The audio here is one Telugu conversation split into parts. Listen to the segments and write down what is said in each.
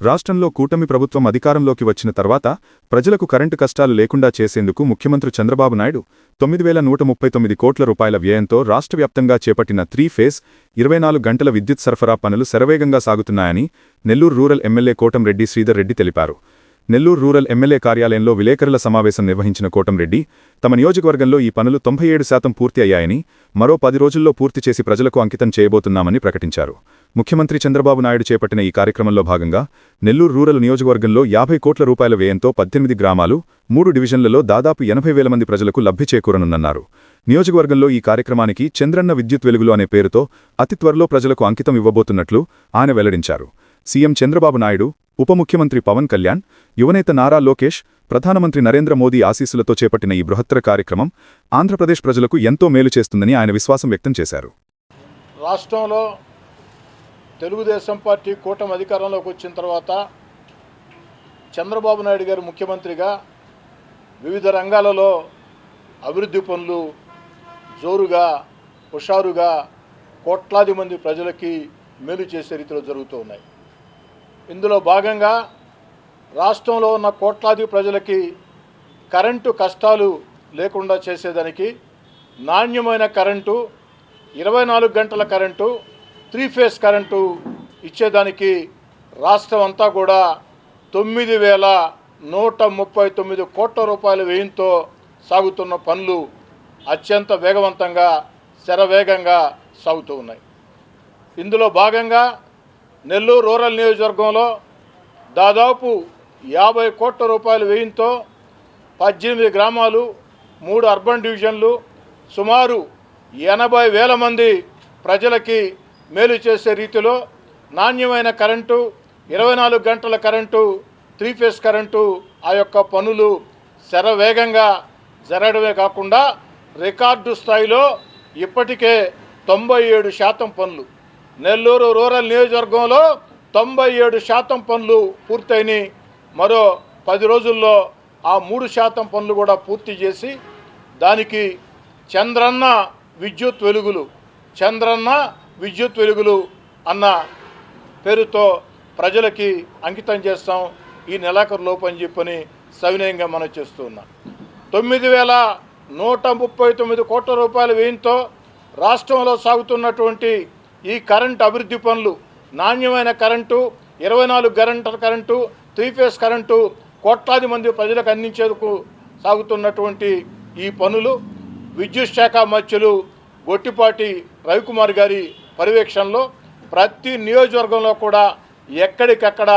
రాష్ట్రంలో కూటమి ప్రభుత్వం అధికారంలోకి వచ్చిన తర్వాత ప్రజలకు కరెంటు కష్టాలు లేకుండా చేసేందుకు ముఖ్యమంత్రి చంద్రబాబు నాయుడు తొమ్మిది వేల నూట ముప్పై తొమ్మిది కోట్ల రూపాయల వ్యయంతో రాష్ట్ర వ్యాప్తంగా చేపట్టిన త్రీ ఫేజ్ ఇరవై నాలుగు గంటల విద్యుత్ సరఫరా పనులు శరవేగంగా సాగుతున్నాయని నెల్లూరు రూరల్ ఎమ్మెల్యే కోటంరెడ్డి శ్రీధర్ రెడ్డి తెలిపారు. నెల్లూరు రూరల్ ఎమ్మెల్యే కార్యాలయంలో విలేకరుల సమావేశం నిర్వహించిన కోటంరెడ్డి తమ నియోజకవర్గంలో ఈ పనులు తొంభై ఏడు శాతం పూర్తి అయ్యాయని మరో పది రోజుల్లో పూర్తి చేసి ప్రజలకు అంకితం చేయబోతున్నామని ప్రకటించారు. ముఖ్యమంత్రి చంద్రబాబు నాయుడు చేపట్టిన ఈ కార్యక్రమంలో భాగంగా నెల్లూరు రూరల్ నియోజకవర్గంలో యాభై కోట్ల రూపాయల వ్యయంతో పద్దెనిమిది గ్రామాలు మూడు డివిజన్లలో దాదాపు ఎనభై వేల మంది ప్రజలకు లబ్ధి చేకూరనున్నారు నియోజకవర్గంలో ఈ కార్యక్రమానికి చంద్రన్న విద్యుత్ వెలుగులు అనే పేరుతో అతి త్వరలో ప్రజలకు అంకితం ఇవ్వబోతున్నట్లు ఆయన వెల్లడించారు. సీఎం చంద్రబాబు నాయుడు ఉప ముఖ్యమంత్రి పవన్ కళ్యాణ్ యువనేత నారా లోకేష్ ప్రధానమంత్రి నరేంద్ర మోదీ ఆశీస్సులతో చేపట్టిన ఈ బృహత్తర కార్యక్రమం ఆంధ్రప్రదేశ్ ప్రజలకు ఎంతో మేలు చేస్తుందని ఆయన విశ్వాసం వ్యక్తం చేశారు. రాష్ట్రంలో తెలుగుదేశం పార్టీ కూటమి అధికారంలోకి వచ్చిన తర్వాత చంద్రబాబు నాయుడు గారు ముఖ్యమంత్రిగా వివిధ రంగాలలో అభివృద్ధి పనులు జోరుగా హుషారుగా కోట్లాది మంది ప్రజలకి మేలు చేసే రీతిలో జరుగుతూ ఉన్నాయి. ఇందులో భాగంగా రాష్ట్రంలో ఉన్న కోట్లాది ప్రజలకి కరెంటు కష్టాలు లేకుండా చేసేదానికి నాణ్యమైన కరెంటు ఇరవై నాలుగు గంటల కరెంటు త్రీ ఫేస్ కరెంటు ఇచ్చేదానికి రాష్ట్రం అంతా కూడా తొమ్మిది వేల నూట ముప్పై తొమ్మిది కోట్ల రూపాయల వ్యయంతో సాగుతున్న పనులు అత్యంత వేగవంతంగా శరవేగంగా సాగుతూ ఉన్నాయి. ఇందులో భాగంగా నెల్లూరు రూరల్ నియోజకవర్గంలో దాదాపు యాభై కోట్ల రూపాయల వ్యయంతో పద్దెనిమిది గ్రామాలు మూడు అర్బన్ డివిజన్లు సుమారు ఎనభై వేల మంది ప్రజలకి మేలు చేసే రీతిలో నాణ్యమైన కరెంటు ఇరవై నాలుగు గంటల కరెంటు త్రీ ఫేస్ కరెంటు ఆ యొక్క పనులు శరవేగంగా జరగడమే కాకుండా రికార్డు స్థాయిలో ఇప్పటికే తొంభై ఏడు శాతం పనులు. నెల్లూరు రూరల్ నియోజకవర్గంలో తొంభై ఏడు శాతం పనులు పూర్తయినాయి మరో పది రోజుల్లో ఆ మూడు శాతం పనులు కూడా పూర్తి చేసి దానికి చంద్రన్న విద్యుత్ వెలుగులు. చంద్రన్న విద్యుత్ వెలుగులు అన్న పేరుతో ప్రజలకి అంకితం చేస్తాం. ఈ నెలాఖరు లోపు అని చెప్పని సవినయంగా మనం చేస్తూ ఉన్నాం. తొమ్మిది వేల నూట ముప్పై తొమ్మిది కోట్ల రూపాయల వ్యయంతో రాష్ట్రంలో సాగుతున్నటువంటి ఈ కరెంట్ అభివృద్ధి పనులు నాణ్యమైన కరెంటు ఇరవై నాలుగు గంటల కరెంటు త్రీ ఫేస్ కరెంటు కోట్లాది మంది ప్రజలకు అందించేందుకు సాగుతున్నటువంటి ఈ పనులు విద్యుత్ శాఖ మధ్యలు గొట్టిపాటి రవికుమార్ గారి పర్యవేక్షణలో ప్రతి నియోజకవర్గంలో కూడా ఎక్కడికక్కడ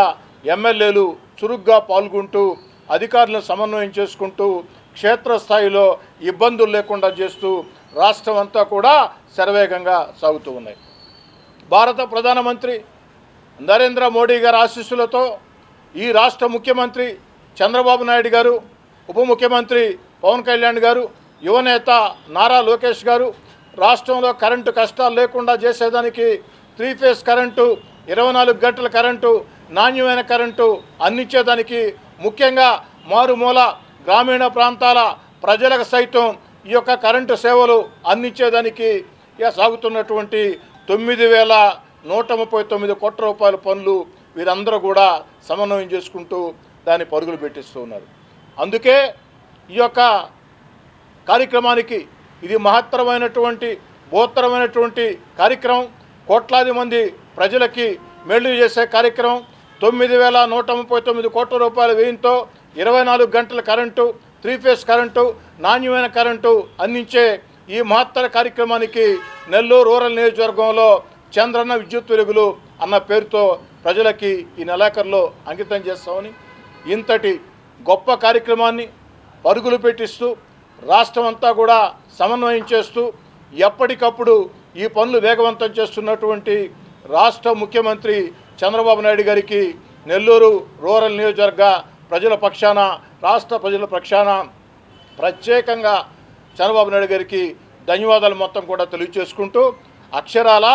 ఎమ్మెల్యేలు చురుగ్గా పాల్గొంటూ అధికారులను సమన్వయం చేసుకుంటూ క్షేత్రస్థాయిలో ఇబ్బందులు లేకుండా చేస్తూ రాష్ట్రం అంతా కూడా శరవేగంగా సాగుతూ ఉన్నాయి. భారత ప్రధానమంత్రి నరేంద్ర మోడీ గారి ఆశీస్సులతో ఈ రాష్ట్ర ముఖ్యమంత్రి చంద్రబాబు నాయుడు గారు ఉప ముఖ్యమంత్రి పవన్ కళ్యాణ్ గారు యువనేత నారా లోకేష్ గారు రాష్ట్రంలో కరెంటు కష్టాలు లేకుండా చేసేదానికి త్రీ ఫేస్ కరెంటు ఇరవై నాలుగు గంటల కరెంటు నాణ్యమైన కరెంటు అందించేదానికి ముఖ్యంగా మారుమూల గ్రామీణ ప్రాంతాల ప్రజలకు సైతం ఈ యొక్క కరెంటు సేవలు అందించేదానికి సాగుతున్నటువంటి తొమ్మిది వేల నూట ముప్పై తొమ్మిది కోట్ల రూపాయల పనులు వీరందరూ కూడా సమన్వయం చేసుకుంటూ దాన్ని పరుగులు పెట్టిస్తూ ఉన్నారు అందుకే ఈ యొక్క కార్యక్రమానికి ఇది మహత్తరమైనటువంటి బోత్తరమైనటువంటి కార్యక్రమం. కోట్లాది మంది ప్రజలకి మెళ్ళు చేసే కార్యక్రమం. తొమ్మిది వేల నూట ముప్పై తొమ్మిది కోట్ల రూపాయల వ్యయంతో ఇరవై నాలుగు గంటల కరెంటు త్రీ ఫేస్ కరెంటు నాణ్యమైన కరెంటు అందించే ఈ మహత్తర కార్యక్రమానికి నెల్లూరు రూరల్ నియోజకవర్గంలో చంద్రన్న విద్యుత్ వెలుగులు అన్న పేరుతో ప్రజలకి ఈ నెలాఖరులో అంకితం చేస్తామని ఇంతటి గొప్ప కార్యక్రమాన్ని పరుగులు పెట్టిస్తూ రాష్ట్రం అంతా కూడా సమన్వయం చేస్తూ ఎప్పటికప్పుడు ఈ పనులు వేగవంతం చేస్తున్నటువంటి రాష్ట్ర ముఖ్యమంత్రి చంద్రబాబు నాయుడు గారికి నెల్లూరు రూరల్ నియోజకవర్గ ప్రజల పక్షాన రాష్ట్ర ప్రజల పక్షాన ప్రత్యేకంగా చంద్రబాబు నాయుడు గారికి ధన్యవాదాలు మొత్తం కూడా తెలియచేసుకుంటూ అక్షరాల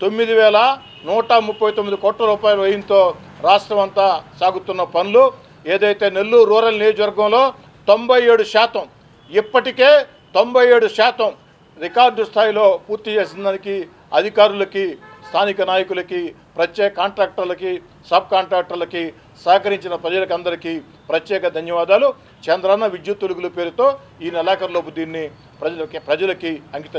తొమ్మిది వేల నూట ముప్పై తొమ్మిది కోట్ల రూపాయల వ్యయంతో రాష్ట్రం అంతా సాగుతున్న పనులు. ఏదైతే నెల్లూరు రూరల్ నియోజకవర్గంలో తొంభై ఏడు శాతం ఇప్పటికే తొంభై ఏడు శాతం రికార్డు స్థాయిలో పూర్తి చేసిన దానికి అధికారులకి స్థానిక నాయకులకి ప్రత్యేక కాంట్రాక్టర్లకి సబ్ కాంట్రాక్టర్లకి సహకరించిన ప్రజలకు అందరికీ ప్రత్యేక ధన్యవాదాలు. చంద్రన్న విద్యుత్ తొలుగుల పేరుతో ఈ నెలాఖరులోపు దీన్ని ప్రజలకి ప్రజలకి అంకితం